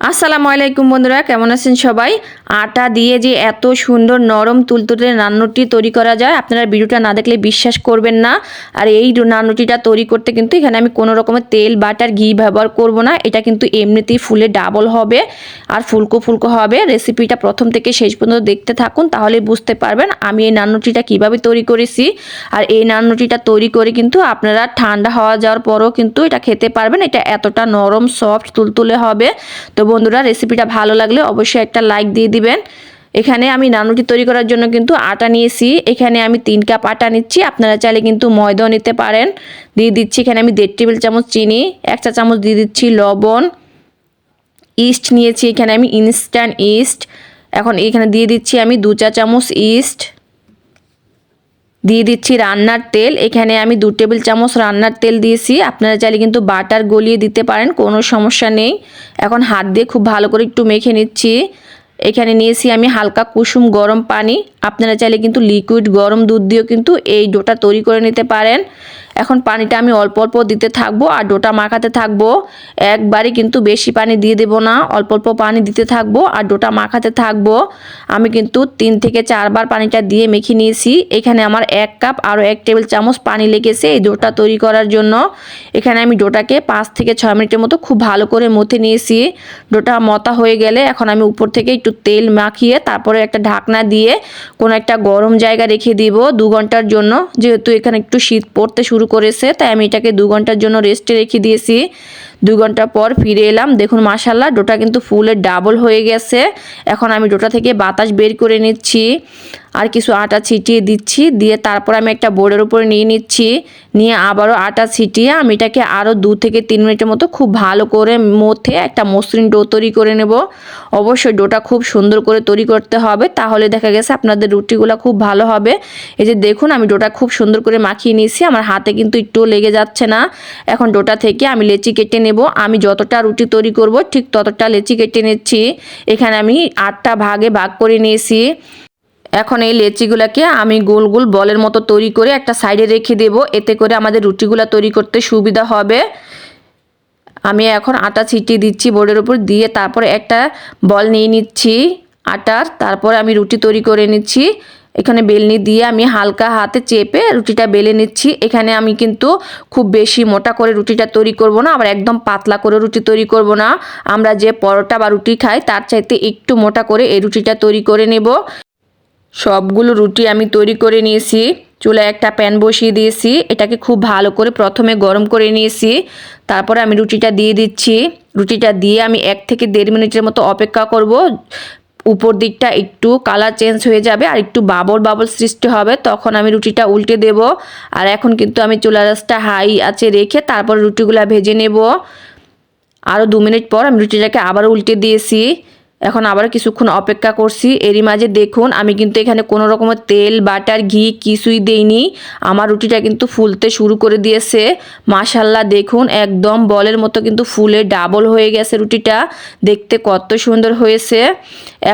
আসসালামু আলাইকুম বন্ধুরা, কেমন আছেন সবাই? আটা দিয়ে যে এত সুন্দর নরম তুলতুলে নান্নুটি তৈরি করা যায়, আপনারা ভিডিওটা না দেখলে বিশ্বাস করবেন না। আর এই নান্নুটিটা তৈরি করতে কিন্তু এখানে আমি কোনো রকমের তেল, বাটার, ঘি ব্যবহার করব না। এটা কিন্তু এমনিতেই ফুলে ডাবল হবে আর ফুলকো ফুলকো হবে। রেসিপিটা প্রথম থেকে শেষ পর্যন্ত দেখতে থাকুন, তাহলে বুঝতে পারবেন আমি এই নান্নুটিটা কীভাবে তৈরি করেছি। আর এই নান্নুটিটা তৈরি করে কিন্তু আপনারা ঠান্ডা হওয়া যাওয়ার পরও কিন্তু এটা খেতে পারবেন। এটা এতটা নরম, সফট, তুলতুলে হবে। তো বন্ধুরা রেসিপিটা ভালো লাগলে অবশ্যই একটা লাইক দিয়ে দিবেন। এখানে আমি নানুটি তৈরি করার জন্য কিন্তু আটা নিয়েছি। এখানে আমি তিন কাপ আটা নিচ্ছি। আপনারা চাইলে কিন্তু ময়দাও নিতে পারেন। দিয়ে দিচ্ছি এখানে আমি দেড় টেবিল চামচ চিনি, এক চা চামচ দিয়ে দিচ্ছি লবণ। ইস্ট নিয়েছি এখানে আমি ইনস্ট্যান্ট ইস্ট এখন এখানে দিয়ে দিচ্ছি আমি দু চা চামচ ইস্ট দিয়ে দিচ্ছি রান্নার তেল। এখানে আমি দু টেবিল চামচ রান্নার তেল দিয়েছি। আপনারা চাইলে কিন্তু বাটার গলিয়ে দিতে পারেন, কোনো সমস্যা নেই। এখন হাত দিয়ে খুব ভালো করে একটু মেখে নিচ্ছি। এখানে নিয়েছি আমি হালকা কুসুম গরম পানি। আপনারা চাইলে কিন্তু লিকুইড গরম দুধ দিয়েও কিন্তু এই ডোটা তৈরি করে নিতে পারেন। এখন পানিটা আমি অল্প অল্প দিতে থাকব আর ডোটা মাখাতে থাকব। একবারে কিন্তু বেশি পানি দিয়ে দেবো না, অল্প অল্প পানি দিতে থাকব আর ডোটা মাখাতে থাকব। আমি কিন্তু তিন থেকে চারবার পানিটা দিয়ে মেখে নিয়েছি। এখানে আমার এক কাপ আরও এক টেবিল চামচ পানি লেগেছে এই ডোটা তৈরি করার জন্য। এখানে আমি ডোটাকে পাঁচ থেকে ছয় মিনিটের মতো খুব ভালো করে মথে নিয়েছি। ডোটা মতা হয়ে গেলে এখন আমি উপর থেকে একটু তেল মাখিয়ে তারপরে একটা ঢাকনা দিয়ে কোনো একটা গরম জায়গা রেখে দিব দু ঘণ্টার জন্য। যেহেতু এখানে একটু শীত পড়তে শুরু করেছে তাই আমি এটাকে দু ঘণ্টার জন্য রেস্টে রেখে দিয়েছি। দু ঘণ্টা পর ফিরে এলাম। দেখুন মাসাল্লাহ ডোটা কিন্তু ফুলের ডাবল হয়ে গেছে। এখন আমি ডোটা থেকে বাতাস বের করে নিচ্ছি। আর কিছু আটা ছিটিয়ে দিচ্ছি। দিয়ে তারপর আমি একটা বোর্ডের উপরে নিয়ে নিচ্ছি। নিয়ে আবারও আটা ছিটিয়ে আমি এটাকে আরও দু থেকে তিন মিনিটের মতো খুব ভালো করে মথে একটা মসৃণ ডো তৈরি করে নেব। অবশ্যই ডোটা খুব সুন্দর করে তৈরি করতে হবে। তাহলে দেখা গেছে আপনাদের রুটিগুলো খুব ভালো হবে। এই যে দেখুন, আমি ডোটা খুব সুন্দর করে মাখিয়ে নিয়েছি। আমার হাতে কিন্তু একটু লেগে যাচ্ছে না। এখন ডোটা থেকে আমি লেচি কেটে নেব। আমি যতটা রুটি তৈরি করব, ঠিক ততটা লেচি কেটে নিচ্ছি। এখানে আমি আটটা ভাগে ভাগ করে নিয়েছি। এখন এই লেচিগুলোকে আমি গোল গোল বলের মতো তৈরি করে একটা সাইডে রেখে দেব। এতে করে আমাদের রুটিগুলো তৈরি করতে সুবিধা হবে। আমি এখন আটা ছিটিয়ে দিচ্ছি বোর্ডের উপর দিয়ে তারপরে একটা বল নিয়ে নিচ্ছি আটার। তারপরে আমি রুটি তৈরি করে নিচ্ছি। এখানে বেলনি দিয়ে আমি হালকা হাতে চেপে রুটিটা বেলে নিচ্ছি। এখানে আমি কিন্তু খুব বেশি মোটা করে রুটিটা তৈরি করব না, আবার একদম পাতলা করে রুটি তৈরি করব না। আমরা যে পরোটা বা রুটি খাই, তার চাইতে একটু মোটা করে এই রুটিটা তৈরি করে নেব। সবগুলো রুটি আমি তৈরি করে নিয়েছি। চুলায় একটা প্যান বসিয়ে দিয়েছি। এটাকে খুব ভালো করে প্রথমে গরম করে নিয়েছি। তারপরে আমি রুটিটা দিয়ে দিচ্ছি। রুটিটা দিয়ে আমি এক থেকে দেড় মিনিটের মতো অপেক্ষা করব। উপর দিকটা একটু কালার চেঞ্জ হয়ে যাবে আর একটু বাবল বাবল সৃষ্টি হবে, তখন আমি রুটিটা উল্টে দেব। আর এখন কিন্তু আমি চুলা রাসটা হাই আছে রেখে তারপর রুটিগুলা ভেজে নেব। আরও দু মিনিট পর আমি রুটিটাকে আবার উল্টে দিয়েছি। এখন আবার কিছুক্ষণ অপেক্ষা করছি। এরই মাঝে দেখুন, আমি কিন্তু এখানে কোনো রকমের তেল, বাটার, ঘি কিছুই দেইনি। আমার রুটিটা কিন্তু ফুলতে শুরু করে দিয়েছে। মাশাল্লাহ দেখুন, একদম বলের মতো কিন্তু ফুলে ডাবল হয়ে গেছে রুটিটা। দেখতে কত সুন্দর হয়েছে।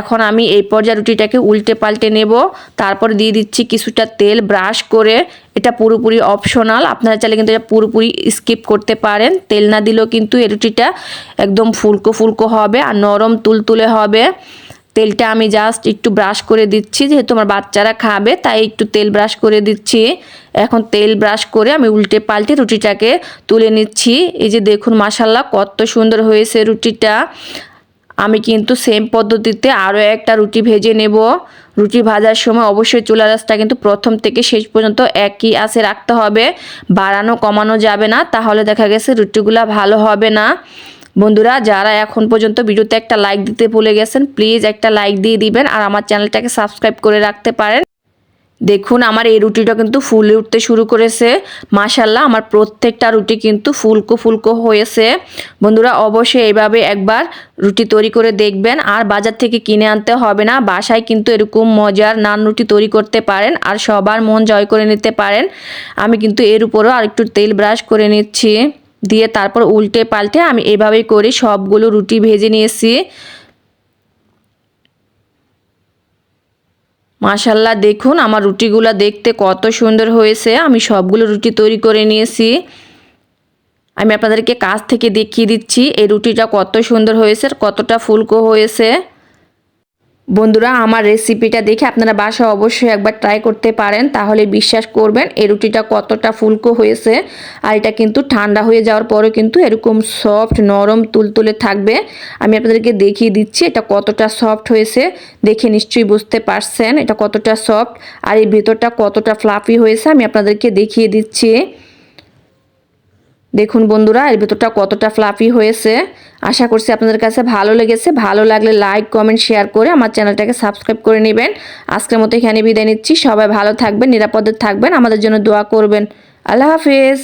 এখন আমি এই পর্যায়ে রুটিটাকে উল্টে পাল্টে নেব। তারপর দিয়ে দিচ্ছি কিছুটা তেল ব্রাশ করে। এটা পুরোপুরি অপশনাল আপনারা চাইলে কিন্তু এটা পুরোপুরি স্কিপ করতে পারেন। তেল না দিলেও কিন্তু এই রুটিটা একদম ফুলকো ফুলকো হবে আর নরম তুলতুলে হবে। তেলটা আমি জাস্ট একটু ব্রাশ করে দিচ্ছি, যেহেতু আমার বাচ্চারা খাবে, তাই একটু তেল ব্রাশ করে দিচ্ছি। এখন তেল ব্রাশ করে আমি উল্টে পাল্টে রুটিটাকে তুলে নিচ্ছি। এই যে দেখুন মাসাল্লাহ কত সুন্দর হয়েছে রুটিটা। আমি কিন্তু সেম পদ্ধতিতে আরও একটা রুটি ভেজে নেব। রুটি ভাজার সময় অবশ্যই চুলা রাসটা কিন্তু প্রথম থেকে শেষ পর্যন্ত একই আসে রাখতে হবে। বাড়ানো, কমানো যাবে না, তাহলে দেখা গেছে রুটিগুলো ভালো হবে না। বন্ধুরা, যারা এখন পর্যন্ত ভিডিওতে একটা লাইক দিতে ভুলে গেছেন প্লিজ একটা লাইক দিয়ে দিবেন আর আমার চ্যানেলটাকে সাবস্ক্রাইব করে রাখতে পারেন। দেখুন, আমার এই রুটিটা কিন্তু ফুলে উঠতে শুরু করেছে। মাশাল্লাহ আমার প্রত্যেকটা রুটি কিন্তু ফুলকো ফুলকো হয়েছে। বন্ধুরা, অবশ্যই এইভাবে একবার রুটি তৈরি করে দেখবেন। আর বাজার থেকে কিনে আনতে হবে না। বাসায় কিন্তু এরকম মজার নান রুটি তৈরি করতে পারেন আর সবার মন জয় করে নিতে পারেন। আমি কিন্তু এর উপরও আর একটু তেল ব্রাশ করে নিচ্ছি। দিয়ে তারপর উল্টে পাল্টে আমি এভাবেই করে সবগুলো রুটি ভেজে নিয়েছি। মাশাল্লাহ, দেখুন আমার রুটিগুলো দেখতে কত সুন্দর হয়েছে। আমি সবগুলো রুটি তৈরি করে নিয়েছি। আমি আপনাদেরকে কাছ থেকে দেখিয়ে দিচ্ছি, এই রুটিটা কত সুন্দর হয়েছে কতটা ফুলকো হয়েছে। বন্ধুরা, আমার রেসিপিটা দেখে আপনারা বাসায় অবশ্যই একবার ট্রাই করতে পারেন। তাহলে বিশ্বাস করবেন, এই রুটিটা কতটা ফুলকো হয়েছে আর এটা কিন্তু ঠান্ডা হয়ে যাওয়ার পরেও কিন্তু এরকম সফট নরম, তুলতুলে থাকবে। আমি আপনাদেরকে দেখিয়ে দিচ্ছি এটা কতটা সফট হয়েছে। দেখে নিশ্চয়ই বুঝতে পারছেন এটা কতটা সফট আর এই ভেতরটা কতটা ফ্লাফি হয়েছে। আমি আপনাদেরকে দেখিয়ে দিচ্ছি। দেখুন বন্ধুরা, এর ভেতরটা কতটা ফ্লাফি হয়েছে। আশা করছি আপনাদের কাছে ভালো লেগেছে। ভালো লাগলে লাইক কমেন্ট শেয়ার করে আমার চ্যানেলটাকে সাবস্ক্রাইব করে নেবেন। আজকের মতো এখানে বিদায় নিচ্ছি। সবাই ভালো থাকবেন, নিরাপদে থাকবেন, আমাদের জন্য দোয়া করবেন। আল্লাহ হাফিজ।